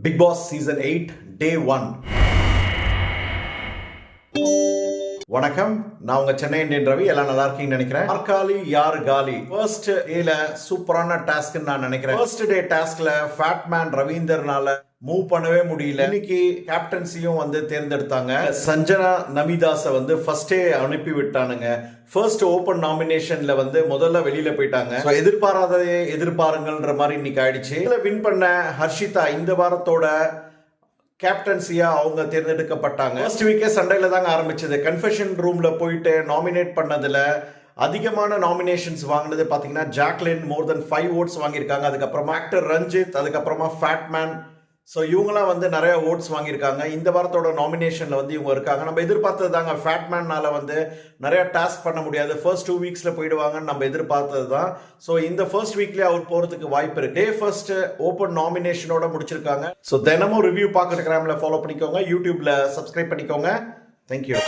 Big Boss Season 8, Day 1. வணக்கம். நான் உங்க சென்னை இந்தியன் ரவி. எல்லாம் நல்லா இருக்கீங்கன்னு நினைக்கிறேன். ஆர்காலி யார் காலி? ஃபர்ஸ்ட் டேல சூப்பரான டாஸ்க் நான் நினைக்கிறேன். ஃபர்ஸ்ட் டே டாஸ்க்ல ஃபேட்மேன் ரவீந்தர்னால மூவ் பண்ணவே முடியல. இன்னைக்கு கேப்டன்சியும் வந்து தேர்ந்தெடுத்தாங்க. சஞ்சனா நமிதாஸை வந்து ஃபர்ஸ்டே அனுப்பி விட்டானுங்க. ஃபர்ஸ்ட் ஓப்பன் நாமினேஷன்ல வந்து முதல்ல வெளியில போயிட்டாங்க. So, எதிர்பாராததே எதிர்பாருங்கன்ற மாதிரி இன்னைக்கு ஆயிடுச்சு. இதுல வின் பண்ண ஹர்ஷிதா இந்த வாரத்தோட கேப்டன்சியா அவங்க தேர்ந்தெடுக்கப்பட்டாங்க. ஃபர்ஸ்ட் வீக்கே சண்டையில தாங்க ஆரம்பிச்சது. கன்ஃபெஷன் ரூம்ல போயிட்டு நாமினேட் பண்ணதுல அதிகமான நாமினேஷன்ஸ் வாங்கினது பார்த்தீங்கன்னா Jacqueline more than five votes வாங்கியிருக்காங்க. அதுக்கப்புறமா ஆக்டர் ரஞ்சித் அதுக்கப்புறமா ஃபேட்மேன் ஸோ இவங்களாம் வந்து நிறைய ஓட்ஸ் வாங்கியிருக்காங்க. இந்த வாரத்தோட நாமினேஷனில் வந்து இவங்க இருக்காங்க. நம்ம எதிர்பார்த்தது தாங்க ஃபேட்மேனால் வந்து நிறைய டாஸ்க் பண்ண முடியாது. ஃபர்ஸ்ட் டூ வீக்ஸில் போயிடுவாங்கன்னு நம்ம எதிர்பார்த்தது தான் ஸோ இந்த ஃபர்ஸ்ட் வீக்லேயே அவர் போகிறதுக்கு வாய்ப்பு இருக்கு. டே ஃபர்ஸ்ட் ஓப்பன் நாமினேஷனோட முடிச்சிருக்காங்க. ஸோ தினமும் ரிவ்யூ பார்க்குற கிராமில் ஃபாலோ பண்ணிக்கோங்க. யூடியூப்பில் சப்ஸ்கிரைப் பண்ணிக்கோங்க. தேங்க்யூ